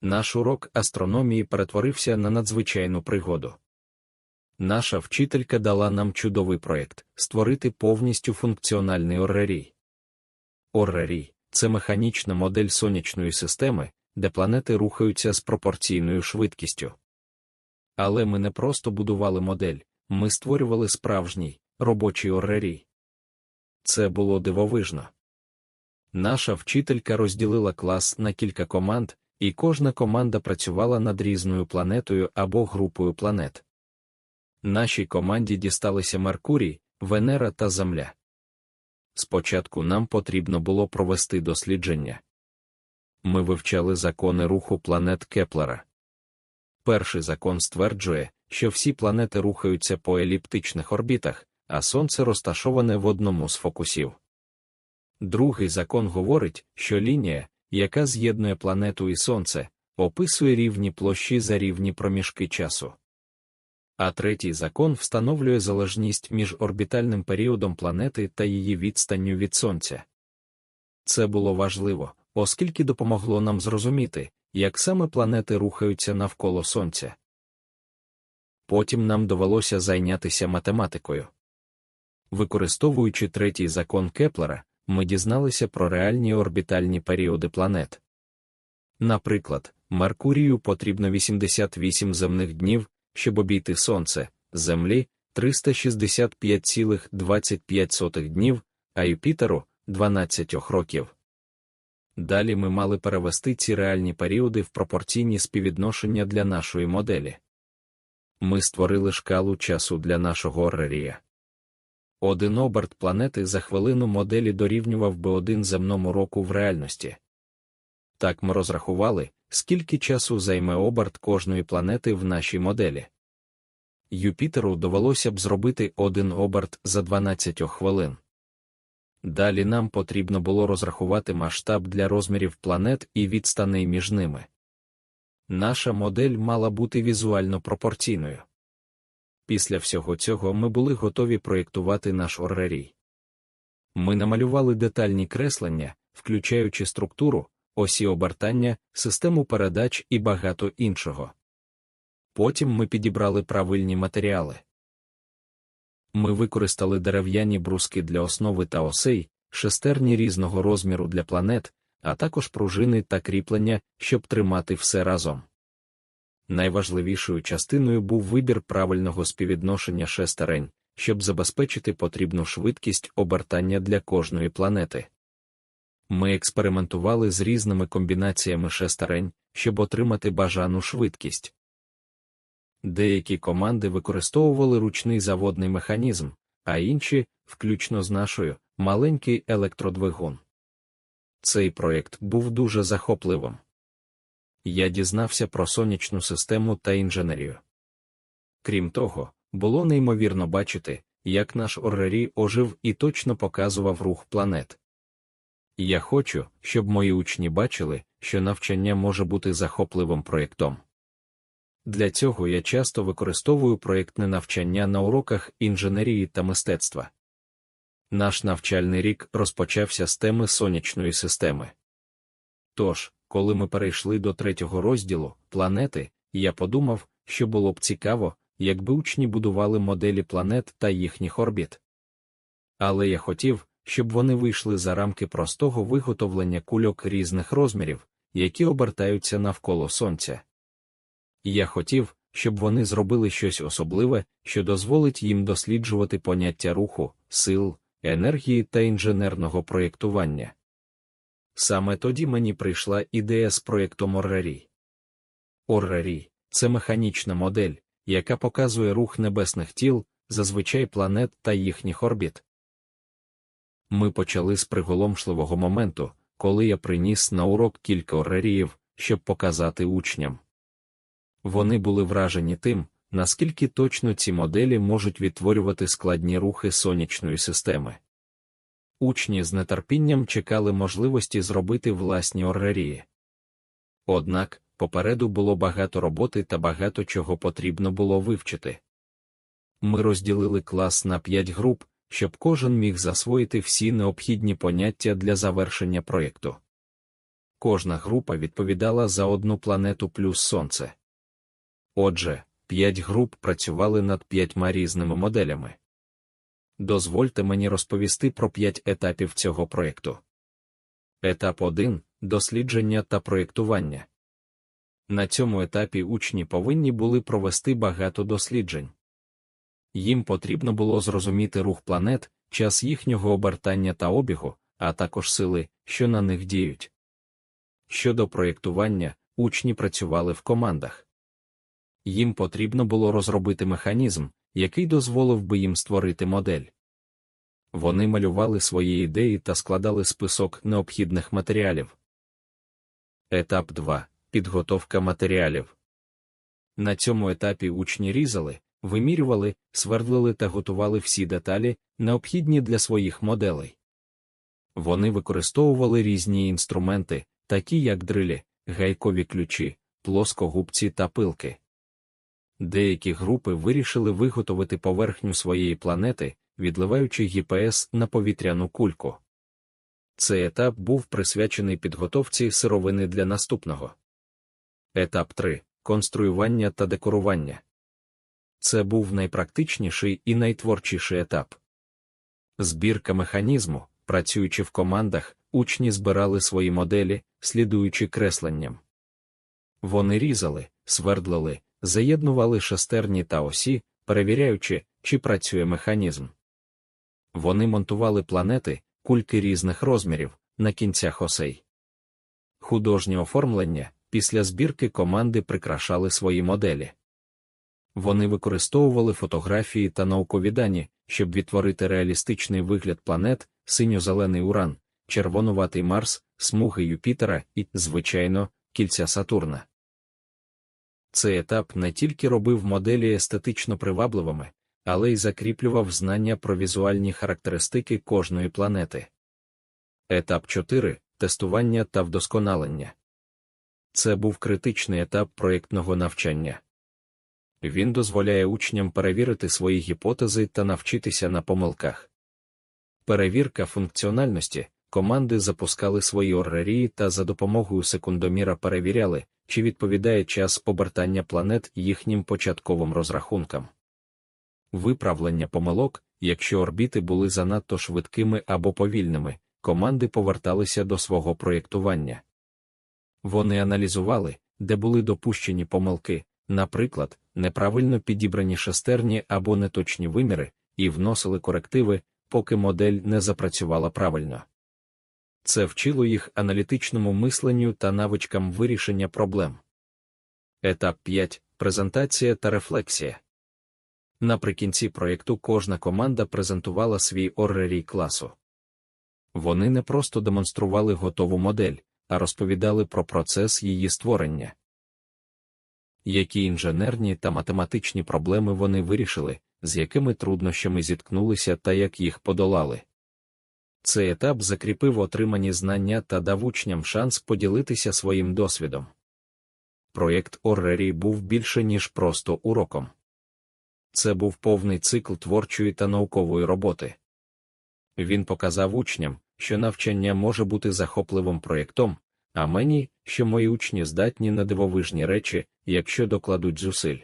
наш урок астрономії перетворився на надзвичайну пригоду. Наша вчителька дала нам чудовий проєкт створити повністю функціональний оррерій. Оррерій це механічна модель сонячної системи, де планети рухаються з пропорційною швидкістю. Але ми не просто будували модель, ми створювали справжній робочий оррерій. Це було дивовижно. Наша вчителька розділила клас на кілька команд, і кожна команда працювала над різною планетою або групою планет. Нашій команді дісталися Меркурій, Венера та Земля. Спочатку нам потрібно було провести дослідження. Ми вивчали закони руху планет Кеплера. Перший закон стверджує, що всі планети рухаються по еліптичних орбітах, а Сонце розташоване в одному з фокусів. Другий закон говорить, що лінія, яка з'єднує планету і Сонце, описує рівні площі за рівні проміжки часу. А третій закон встановлює залежність між орбітальним періодом планети та її відстанню від Сонця. Це було важливо, оскільки допомогло нам зрозуміти, як саме планети рухаються навколо Сонця. Потім нам довелося зайнятися математикою. Використовуючи третій закон Кеплера, ми дізналися про реальні орбітальні періоди планет. Наприклад, Меркурію потрібно 88 земних днів, щоб обійти Сонце, Землі 365,25 днів, а Юпітеру 12 років. Далі ми мали перевести ці реальні періоди в пропорційні співвідношення для нашої моделі. Ми створили шкалу часу для нашого орерія. Один оберт планети за хвилину моделі дорівнював би один земному року в реальності. Так ми розрахували, скільки часу займе оберт кожної планети в нашій моделі. Юпітеру довелося б зробити один оберт за 12 хвилин. Далі нам потрібно було розрахувати масштаб для розмірів планет і відстаней між ними. Наша модель мала бути візуально пропорційною. Після всього цього ми були готові проєктувати наш оррерій. Ми намалювали детальні креслення, включаючи структуру, осі обертання, систему передач і багато іншого. Потім ми підібрали правильні матеріали. Ми використали дерев'яні бруски для основи та осей, шестерні різного розміру для планет, а також пружини та кріплення, щоб тримати все разом. Найважливішою частиною був вибір правильного співвідношення шестерень, щоб забезпечити потрібну швидкість обертання для кожної планети. Ми експериментували з різними комбінаціями шестерень, щоб отримати бажану швидкість. Деякі команди використовували ручний заводний механізм, а інші, включно з нашою, маленький електродвигун. Цей проєкт був дуже захопливим. Я дізнався про сонячну систему та інженерію. Крім того, було неймовірно бачити, як наш Оррері ожив і точно показував рух планет. Я хочу, щоб мої учні бачили, що навчання може бути захопливим проєктом. Для цього я часто використовую проєктне навчання на уроках інженерії та мистецтва. Наш навчальний рік розпочався з теми сонячної системи. Тож, коли ми перейшли до третього розділу планети, я подумав, що було б цікаво, якби учні будували моделі планет та їхніх орбіт. Але я хотів, щоб вони вийшли за рамки простого виготовлення кульок різних розмірів, які обертаються навколо Сонця. Я хотів, щоб вони зробили щось особливе, що дозволить їм досліджувати поняття руху, сил, енергії та інженерного проєктування. Саме тоді мені прийшла ідея з проєктом Оррарій. Оррарій це механічна модель, яка показує рух небесних тіл, зазвичай планет та їхніх орбіт. Ми почали з приголомшливого моменту, коли я приніс на урок кілька орраріїв, щоб показати учням. Вони були вражені тим, наскільки точно ці моделі можуть відтворювати складні рухи сонячної системи. Учні з нетерпінням чекали можливості зробити власні оррарії. Однак, попереду було багато роботи та багато чого потрібно було вивчити. Ми розділили клас на п'ять груп, щоб кожен міг засвоїти всі необхідні поняття для завершення проєкту. кожна група відповідала за одну планету плюс Сонце. Отже, п'ять груп працювали над п'ятьма різними моделями. Дозвольте мені розповісти про п'ять етапів цього проєкту. Етап 1 дослідження та проєктування. На цьому етапі учні повинні були провести багато досліджень. Їм потрібно було зрозуміти рух планет, час їхнього обертання та обігу, а також сили, що на них діють. Щодо проєктування, учні працювали в командах. Їм потрібно було розробити механізм, який дозволив би їм створити модель. Вони малювали свої ідеї та складали список необхідних матеріалів. Етап 2. Підготовка матеріалів. На цьому етапі учні різали, вимірювали, свердлили та готували всі деталі, необхідні для своїх моделей. Вони використовували різні інструменти, такі як дрилі, гайкові ключі, плоскогубці та пилки. Деякі групи вирішили виготовити поверхню своєї планети, відливаючи ГПС на повітряну кульку. Цей етап був присвячений підготовці сировини для наступного. Етап 3. Конструювання та декорування. Це був найпрактичніший і найтворчіший етап. Збірка механізму, працюючи в командах, учні збирали свої моделі, слідуючи кресленням. Вони різали, свердлили, заєднували шестерні та осі, перевіряючи, чи працює механізм. Вони монтували планети, кульки різних розмірів, на кінцях осей. Художнє оформлення після збірки команди прикрашали свої моделі. Вони використовували фотографії та наукові дані, щоб відтворити реалістичний вигляд планет, синьо-зелений Уран, червонуватий Марс, смуги Юпітера і, звичайно, кільця Сатурна. Цей етап не тільки робив моделі естетично привабливими, але й закріплював знання про візуальні характеристики кожної планети. Етап 4. Тестування та вдосконалення. Це був критичний етап проєктного навчання. Він дозволяє учням перевірити свої гіпотези та навчитися на помилках. Перевірка функціональності команди запускали свої оргерії та за допомогою секундоміра перевіряли, чи відповідає час обертання планет їхнім початковим розрахункам. Виправлення помилок, якщо орбіти були занадто швидкими або повільними, команди поверталися до свого проєктування. Вони аналізували, де були допущені помилки, наприклад, неправильно підібрані шестерні або неточні виміри, і вносили корективи, поки модель не запрацювала правильно. Це вчило їх аналітичному мисленню та навичкам вирішення проблем. Етап 5. Презентація та рефлексія. Наприкінці проєкту кожна команда презентувала свій оррерій класу. Вони не просто демонстрували готову модель, а розповідали про процес її створення. Які інженерні та математичні проблеми вони вирішили, з якими труднощами зіткнулися та як їх подолали. Цей етап закріпив отримані знання та дав учням шанс поділитися своїм досвідом. Проєкт Оррері був більше, ніж просто уроком. Це був повний цикл творчої та наукової роботи. Він показав учням, що навчання може бути захопливим проєктом, а мені, що мої учні здатні на дивовижні речі, якщо докладуть зусиль.